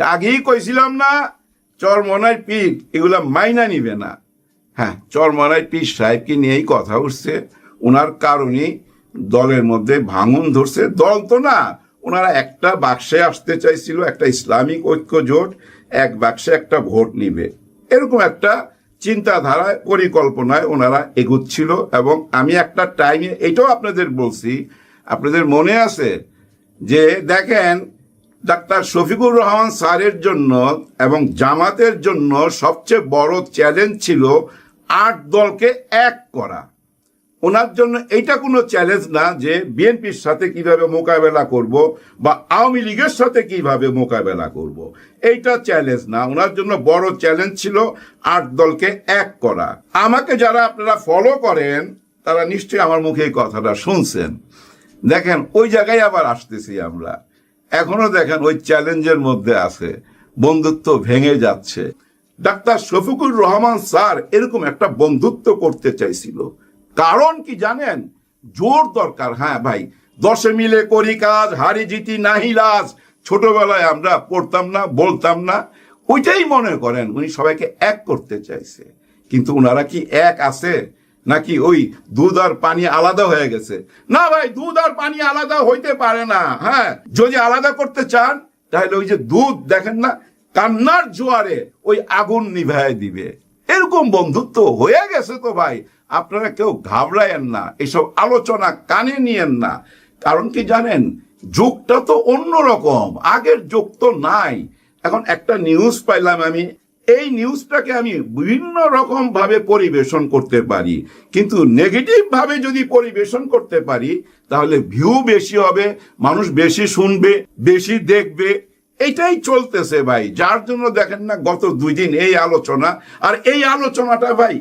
আগেই কইছিলাম না চরমনায় পিঠ, এগুলা মাইনা নিবে না। হ্যাঁ চরমনায় পীর সাহেবকে নিয়েই কথা উঠছে। ওনার কারণেই দলের মধ্যে ভাঙন ধরছে। দল তো না ওনারা একটা বাক্সে আসতে চাইছিল, একটা ইসলামিক ঐক্য জোট, এক বাক্সে একটা ভোট নিবে। এরকম একটা চিন্তাধারায় পরিকল্পনায় ওনারা এগুচ্ছিল এবং আমি একটা টাইমে, এটাও আপনাদের বলছি, আপনাদের মনে আছে যে, দেখেন ডাক্তার শফিকুর রহমান স্যারের জন্য এবং জামাতের জন্য সবচেয়ে বড় চ্যালেঞ্জ ছিল আট দলকে এক করা। ওনার জন্য এইটা কোনো চ্যালেঞ্জ না যে বিএনপির সাথে কীভাবে মোকাবেলা করব বা আওয়ামী লীগের সাথে কীভাবে মোকাবেলা করব। এইটা চ্যালেঞ্জ না। ওনার জন্য বড় চ্যালেঞ্জ ছিল আট দলকে এক করা। আমাকে যারা আপনারা ফলো করেন, তারা নিশ্চয়ই আমার মুখে এই কথাটা শুনছেন। দেখেন, ওই জায়গায় আবার আসতেছি আমরা। এখনও দেখেন ওই চ্যালেঞ্জের মধ্যে আছে। বন্ধুত্ব ভেঙে যাচ্ছে। ডাক্তার শফিকুর রহমান স্যার এরকম একটা বন্ধুত্ব করতে চাইছিল। কারণ কি জানেন? জোর দরকার। হ্যাঁ ভাই, দশে মিলে করি কাজ, হারি জিতি, নাহি লাজ। ছোটবেলায় আমরা পড়তাম না, বলতাম না। ওইটাই মনে করেন, উনি সবাইকে এক করতে চাইছে। কিন্তু ওনারা কি এক আছে? নাকি ওই দুধ আর পানি আলাদা হয়ে গেছে? না ভাই, দুধ আর পানি আলাদা হইতে পারে না হ্যাঁ? যদি আলাদা করতে চান, তাহলে ওই যে দুধ, দেখেন না, কান্নার জোয়ারে ওই আগুন নিভায় দিবে। এরকম বন্ধুত্ব হয়ে গেছে তো ভাই। আপনারা কেউ ঘাবড়ায়েন না, এসব আলোচনা কানে নিয়েন না। কারণ কি জানেন, যুগটা তো অন্যরকম, আগের যুগ তো নাই। এখন একটা নিউজ পাইলাম আমি এই নিউজটাকে আমি বিভিন্ন রকম ভাবে পরিবেশন করতে পারি। কিন্তু নেগেটিভ ভাবে যদি পরিবেশন করতে পারি, তাহলে ভিউ বেশি হবে, মানুষ বেশি শুনবে, বেশি দেখবে। এটাই চলতেছে ভাই। যার জন্য দেখেন না, গত দুই দিন এই আলোচনা, আর এই আলোচনাটা ভাই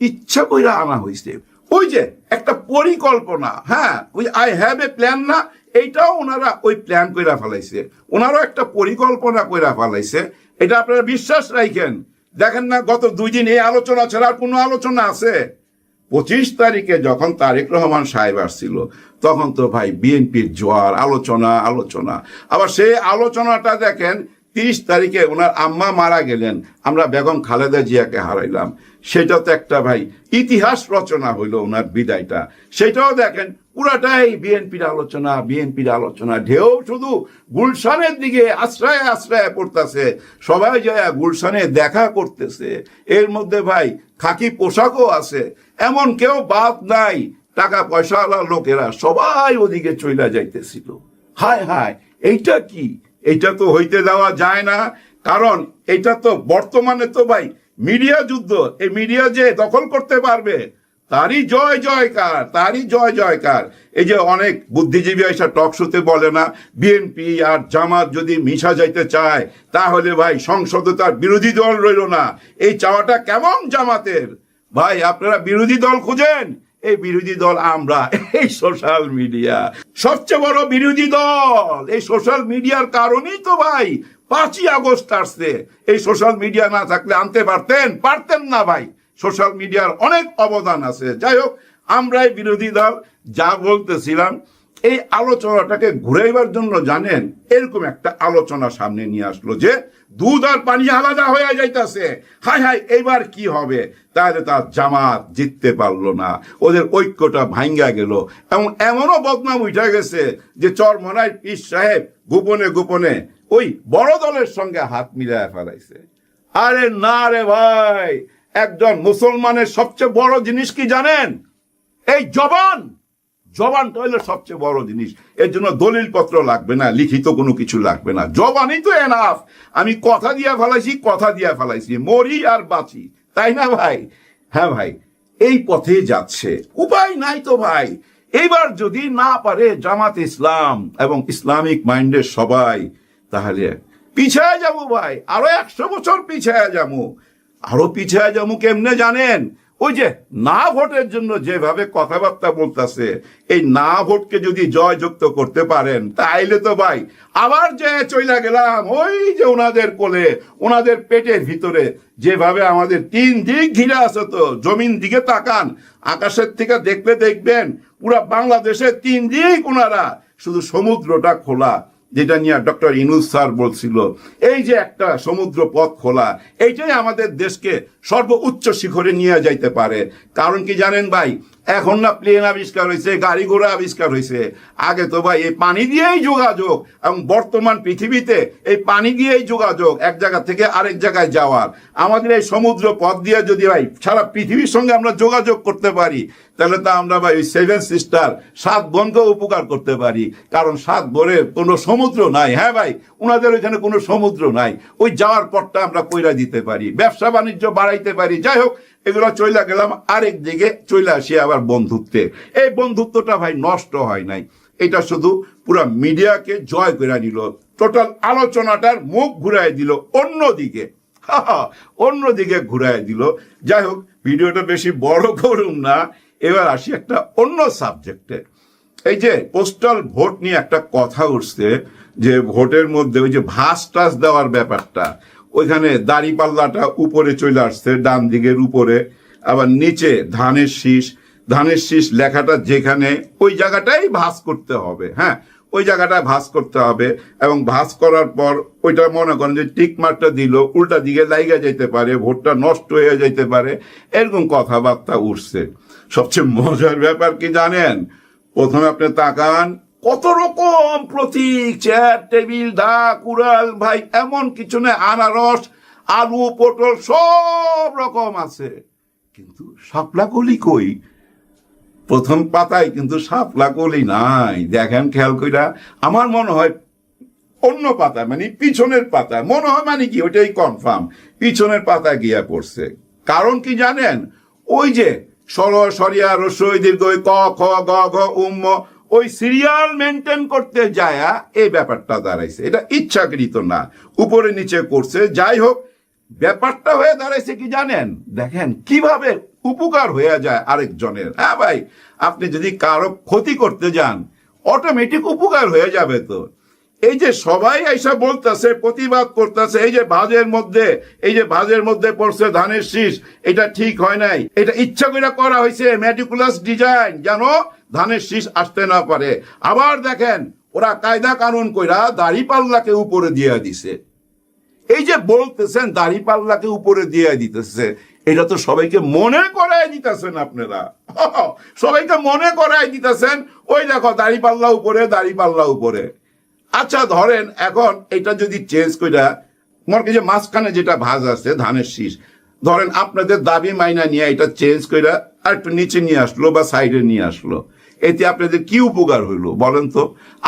ইচ্ছা কইরা আনা হয়েছে ওই যে একটা পরিকল্পনা হ্যাঁ ওই আই হ্যাভ এ প্ল্যান না, এইটাও ওনারা ওই প্ল্যান কইরা ফেলাইছে। ওনারও একটা পরিকল্পনা কইরা ফেলাইছে এটা আপনারা বিশ্বাস রাখেন। দেখেন না, গত দুই দিন এই আলোচনা ছাড়া আর কোনো আলোচনা আছে। পঁচিশ তারিখে যখন তারেক রহমান সাহেব আসছিল, তখন তো ভাই বিএনপির জোয়ার, আলোচনা আলোচনা। আবার সেই আলোচনাটা দেখেন, তিরিশ তারিখে ওনার আম্মা মারা গেলেন, আমরা বেগম খালেদা জিয়াকে হারাইলাম। সেটা তো একটা ভাই ইতিহাস রচনা হইল ওনার বিদায়টা। সেটাও দেখেন পুরাটাই বিএনপির আলোচনা বিএনপির আলোচনা ঢেউ শুধু গুলশানের দিকে আশ্রয় আশ্রয় পড়তেছে। সবাই যায় গুলশানে দেখা করতেছে। এর মধ্যে ভাই খাকি পোশাকও আছে। এমন কেউ বাদ নাই। টাকা পয়সাওয়ালা লোকেরা সবাই ওদিকে চইলা যাইতেছিল। হায় হায়, এইটা কি? এইটা তো হইতে দেওয়া যায় না। কারণ এটা তো বর্তমানে তো ভাই মিডিয়া যুদ্ধ। এই মিডিয়া যে দখল করতে পারবে তারই জয় জয়কার, তারই জয় জয়কার। এই যে অনেক বুদ্ধিজীবী এসে টক শোতে বলে না বিএনপি আর জামাত যদি মিশা যাইতে চায়, তাহলে ভাই সংসদে তার বিরোধী দল রইল না। এই চাওয়াটা কেমন জামাতের? ভাই আপনারা বিরোধী দল খুঁজেন? এই বিরোধী দল আমরা, এই সোশ্যাল মিডিয়া সবচেয়ে বড় বিরোধী দল, এই সোশ্যাল মিডিয়ার কারণেই তো ভাই পাঁচই আগস্ট আসছে। এই সোশ্যাল মিডিয়া না থাকলে আনতে পারতেন? পারতেন না ভাই। সোশ্যাল মিডিয়ার অনেক অবদান আছে। যাই হোক, আমরাই বিরোধী দল, যা বলতেছিলাম, এই আলোচনাটাকে ঘুরাইবার জন্য জানেন, এরকম একটা আলোচনা সামনে নিয়ে আসলো যে, দুধ আর পানি আলাদা হয়ে যাইতাছে। হাই হাই এবার কি হবে? তাহলে তার জামাত জিততে পারল না। ওদের ঐক্যটা ভাঙ্গা গেল। এবং এমনও বদনাম উঠে গেছে যে, চরমনায় পীর সাহেব গোপনে গোপনে ওই বড় দলের সঙ্গে হাত মিলায় ফেলাইছে। আরে না রে ভাই একজন মুসলমানের সবচেয়ে বড় জিনিস কি জানেন? এই জবান! জবানটা হইল সবচেয়ে বড় জিনিস। এর জন্য দলিল পত্র লাগবে না, লিখিত কোনো কিছু লাগবে না। জবানই তো এনাফ আমি কথা দিয়া ফেলাইছি, কথা দিয়া ফেলাইছি। মরি আর বাঁচি, তাই না ভাই? হ্যাঁ ভাই, এই পথে যাচ্ছে। উপায় নাই তো ভাই। এইবার যদি না পারে জামাত ইসলাম এবং ইসলামিক মাইন্ডের সবাই, তাহলে পিছায় যাব ভাই। আরও একশো বছর পিছায় যাব। আরও পিছায় যাব কেমনে জানেন? ওই যে না ভোটের জন্য যেভাবে কথাবার্তা বলতেছে, এই না ভোটকে যদি জয়যুক্ত করতে পারেন, তাইলে তো ভাই আবার যে চইলা গেলাম, ওই যে ওনাদের কোলে, ওনাদের পেটের ভিতরে, যেভাবে আমাদের তিন দিক ঘিরে আছে তো, জমিন দিকে তাকান, আকাশের থেকে দেখলে দেখবেন পুরা বাংলাদেশের তিন দিক ওনারা, শুধু সমুদ্রটা খোলা যেটা নিয়ে ডক্টর ইনুস স্যার বলছিল, এই যে একটা সমুদ্র পথ খোলা, এইটাই আমাদের দেশকে সর্বোচ্চ শিখরে নিয়ে যাইতে পারে। কারণ কি জানেন ভাই এখন না প্লেন আবিষ্কার হয়েছে গাড়ি ঘোড়া আবিষ্কার হয়েছে আগে তো ভাই এই পানি দিয়েই যোগাযোগ এবং বর্তমান পৃথিবীতে এই পানি দিয়েই যোগাযোগ, এক জায়গা থেকে আরেক জায়গায় যাওয়ার। আমাদের এই সমুদ্র পথ দিয়ে যদি ভাই সারা পৃথিবীর সঙ্গে আমরা যোগাযোগ করতে পারি, তাহলে তো আমরা ভাই ওই সেভেন সিস্টার সাত বোনকে উপকার করতে পারি। কারণ সাত বোনের কোনো সমুদ্র নাই। হ্যাঁ ভাই ওনাদের ওইখানে কোনো সমুদ্র নাই। ওই যাওয়ার পথটা আমরা কইরা দিতে পারি ব্যবসা বাণিজ্য বাড়াইতে পারি। যাই হোক এগুলো চইলা গেলাম, আরেক দিকে চইলা আসি আবার বন্ধুত্বে। এই বন্ধুত্বটা ভাই নষ্ট হয় নাই। এটা শুধু পুরো মিডিয়াকে জয় করে নিল টোটাল আলোচনাটার মুখ ঘুরাই দিল অন্যদিকে। অন্যদিকে ঘুরাই দিল। যাই হোক, ভিডিওটা বেশি বড় করুন না, এবার আসি একটা অন্য সাবজেক্টে। এই যে পোস্টাল ভোট নিয়ে একটা কথা উঠছে, যে ভোটের মধ্যে ওই যে ভাস টাস দেওয়ার ব্যাপারটা ওইখানে দাড়ি পাল্লাটা উপরে চলে আসছে, ডান দিকের উপরে। আবার নিচে ধানের শীষ। ধানের শীষ লেখাটা যেখানে, ওই জায়গাটাই ভাস করতে হবে হ্যাঁ? ওই জায়গাটায় ভাস করতে হবে এবং ভাস করার পর ওইটা মনে করেন যে টিক মার্কটা দিল, উল্টা দিকে লাইগা যেতে পারে, ভোটটা নষ্ট হয়ে যেতে পারে, এরকম কথাবার্তা উঠছে। সবচেয়ে মজার ব্যাপার কি জানেন? প্রথমে আপনি তাকান কত রকম প্রতীক চেয়ার টেবিল দা কুড়াল ভাই, এমন কিছু নেই, আনারস, আলু, পটল, সব রকম আছে। কিন্তু শাপলা কলি কই? প্রথম পাতায় কিন্তু শাপলা কলি নাই। দেখেন, খেয়াল কইরা, আমার মনে হয় অন্য পাতা মানে পিছনের পাতা মনে হয় মানে কি, ওইটাই কনফার্ম পিছনের পাতা গিয়া পড়ছে। কারণ কি জানেন? ওই যে সর সরিয়া রসই দীর্ঘ ক, খ, গ, ঘ, উম্ম ওই সিরিয়াল মেনটেন করতে যায় এই ব্যাপারটা দাঁড়াইছে। এটা ইচ্ছাকৃত না। উপরে নিচে করছে। যাই হোক, ব্যাপারটা হয়ে দাঁড়াইছে কি জানেন? দেখেন, কীভাবে উপকার হয়ে যায় আরেকজনের। হ্যাঁ ভাই, আপনি যদি কারও ক্ষতি করতে যান অটোমেটিক উপকার হয়ে যাবে তো। এই যে সবাই এসে বলতেছে, প্রতিবাদ করতেছে, এই যে ভাজের মধ্যে, এই যে ভাজের মধ্যে পড়ছে ধানের শীষ, এটা ঠিক হয় নাই। এটা ইচ্ছা করে করা হয়েছে ম্যাটিকুলাস ডিজাইন যেন ধানের শীষ আসতে না পারে। আবার দেখেন, ওরা কায়দা কানুন কইরা দাড়ি পাল্লাকে উপরে দিয়ে দিছে। এই যে বলতেছেন, দাড়ি পাল্লাকে উপরে দিয়ে দিতেছে, এটা তো সবাইকে মনে করাই দিতেছেন আপনারা। সবাইকে মনে করাই দিতেছেন, ওই দেখো, দাড়ি পাল্লা উপরে, দাড়ি পাল্লা উপরে। আচ্ছা ধরেন এখন এটা যদি চেঞ্জ কইরা মনে যে মাঝখানে যেটা ভাজ আছে, ধানের শীষ, ধরেন আপনাদের দাবি মাইনা নিয়ে এটা চেঞ্জ কইরা আর একটু নিচে নিয়ে আসলো বা সাইডে নিয়ে আসলো, এতে আপনাদের কি উপকার হইল বলেন তো?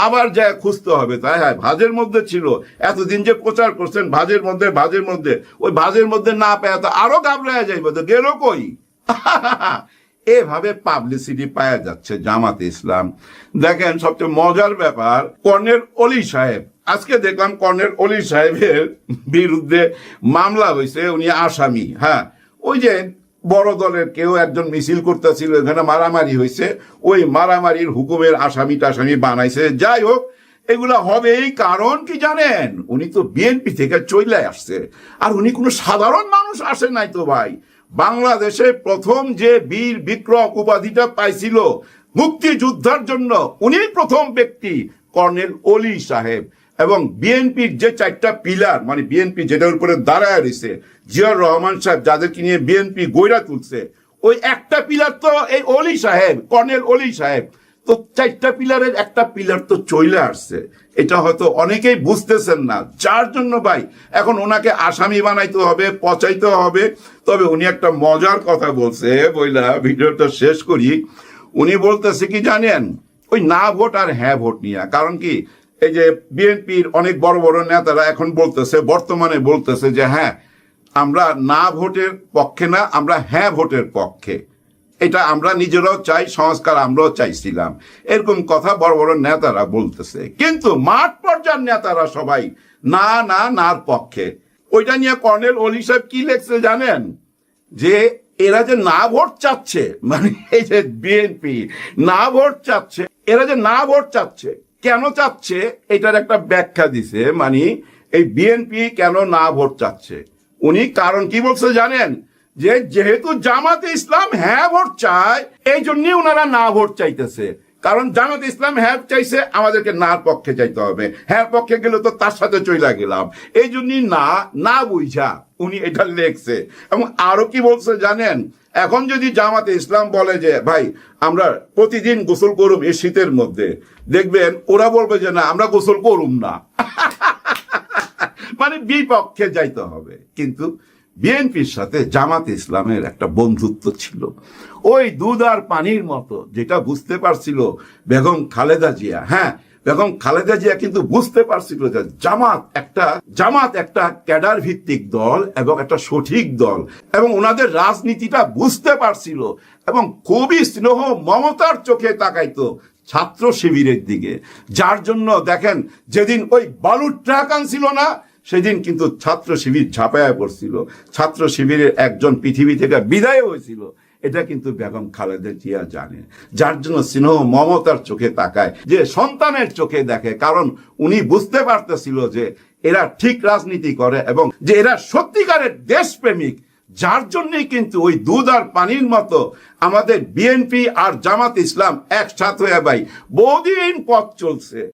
আবার যা খুঁজতে হবে, তাই হ্যাঁ ভাজের মধ্যে ছিল, এতদিন যে প্রচার করছেন, ভাজের মধ্যে ভাজের মধ্যে, ওই ভাজের মধ্যে না পেয়ে তো আরও ঘাবড়ায় যাইব, তো গেল কই? এভাবে পাবলিসিটি পাওয়া যাচ্ছে জামাতে ইসলাম। দেখেন সবচেয়ে মজার ব্যাপার, কর্নেল অলি সাহেব, আজকে দেখলাম কর্নেল অলি সাহেবের বিরুদ্ধে মামলা হয়েছে, উনি আসামি হ্যাঁ। ওই যে বড় দলের কেউ একজন মিছিল করতেছিল, এখানে মারামারি হয়েছে, ওই মারামারির হুকুমের আসামি টাসামি বানাইছে। যাই হোক, এগুলা হবেই কারণ কি জানেন? উনি তো বিএনপি থেকে চলে আসছে, আর উনি কোনো সাধারণ মানুষ আসে নাই তো ভাই। বাংলাদেশে প্রথম যে বীর বিক্রম উপাধিটা পাইছিল মুক্তিযোদ্ধার জন্য, উনি প্রথম ব্যক্তি কর্নেল অলি সাহেব। এবং বিএনপির যে চারটা পিলার মানে বিএনপি যেটার উপরে দাঁড়ায় রয়েছে, জিয়াউর রহমান সাহেব যাদেরকে নিয়ে বিএনপি গৈরা তুলছে, ওই একটা পিলার তো এই অলি সাহেব, কর্নেল অলি সাহেব। তো চারটা পিলারের একটা পিলার তো চলে আসছে। এটা হয়তো অনেকেই বুঝতেছেন না। যার জন্য ভাই, এখন ওনাকে আসামি বানাইতে হবে, পচাইতে হবে। তবে উনি একটা মজার কথা বলছে বইলা, ভিডিওটা শেষ করি। উনি বলতেছে কি জানেন, ওই না ভোট আর হ্যাঁ ভোট নিয়ে। কারণ কি, এই যে বিএনপির অনেক বড় বড় নেতারা এখন বলতেছে, বর্তমানে বলতেছে যে হ্যাঁ আমরা না ভোটের পক্ষে না, আমরা হ্যাঁ ভোটের পক্ষে। এটা আমরা নিজেরাও চাই, সংস্কার আমরাও চাইছিলাম। এরকম কথা বড় বড় নেতারা বলতেছে। কিন্তু মাঠ পর্যায়ের নেতারা সবাই, না না নার পক্ষে। ওইটা নিয়ে কর্নেল অলি সাহেব কি লেখছে জানেন? যে এরা যে না ভোট চাচ্ছে মানে এই যে বিএনপি না ভোট চাচ্ছে, এরা যে না ভোট চাচ্ছে, কেন চাচ্ছে? এটার একটা ব্যাখ্যা দিছে মানে এই বিএনপি কেন না ভোট চাচ্ছে? উনি কারণ কি বলছে জানেন? যে যেহেতু জামাতে ইসলাম হ্যাঁ ভোট চায়, এই জন্যই ওনারা না ভোট চাইতেছে। কারণ জামাত ইসলাম হ্যাঁ চাইছে, আমাদেরকে নার পক্ষে চাইতে হবে। হ্যাঁ পক্ষে গেলে তো তার সাথে চইলা গেলাম। এই জন্যই না না বুঝা উনি এটা লেখছে। এবং আরও কি বলছে জানেন? এখন যদি জামাতে ইসলাম বলে যে, ভাই, আমরা প্রতিদিন গোসল করুম এই শীতের মধ্যে। দেখবেন ওরা বলবে যে, না, আমরা গোসল করুম না। মানে বিপক্ষে যাইতে হবে। কিন্তু বিএনপির সাথে জামাত ইসলামের একটা বন্ধুত্ব ছিল। ওই দুধ আর পানির মতো, যেটা বুঝতে পারছিল বেগম খালেদা জিয়া। হ্যাঁ বেগম খালেদা জিয়া কিন্তু বুঝতে পারছিল যে জামাত একটা জামাত একটা ক্যাডার ভিত্তিক দল এবং একটা সঠিক দল। এবং ওনাদের রাজনীতিটা বুঝতে পারছিল এবং খুবই স্নেহ মমতার চোখে তাকাইতো ছাত্র শিবিরের দিকে। যার জন্য দেখেন, যেদিন ওই বালুর ট্রাক আনছিল না সেদিন কিন্তু ছাত্র শিবির ঝাঁপায়া পড়ছিল। ছাত্র শিবিরের একজন পৃথিবী থেকে বিদায় হয়েছিল। এটা কিন্তু বেগম খালেদা জিয়া জানে। যার জন্য স্নেহ মমতার চোখে তাকায়, যে সন্তানের চোখে দেখে, কারণ উনি বুঝতে পারতেছিল যে এরা ঠিক রাজনীতি করে এবং যে এরা সত্যিকারের দেশপ্রেমিক, যার জন্যই কিন্তু ওই দুধ আর পানির মতো আমাদের বিএনপি আর জামাত ইসলাম একসাথে হয়ে ভাই বহুদিন পথ চলছে।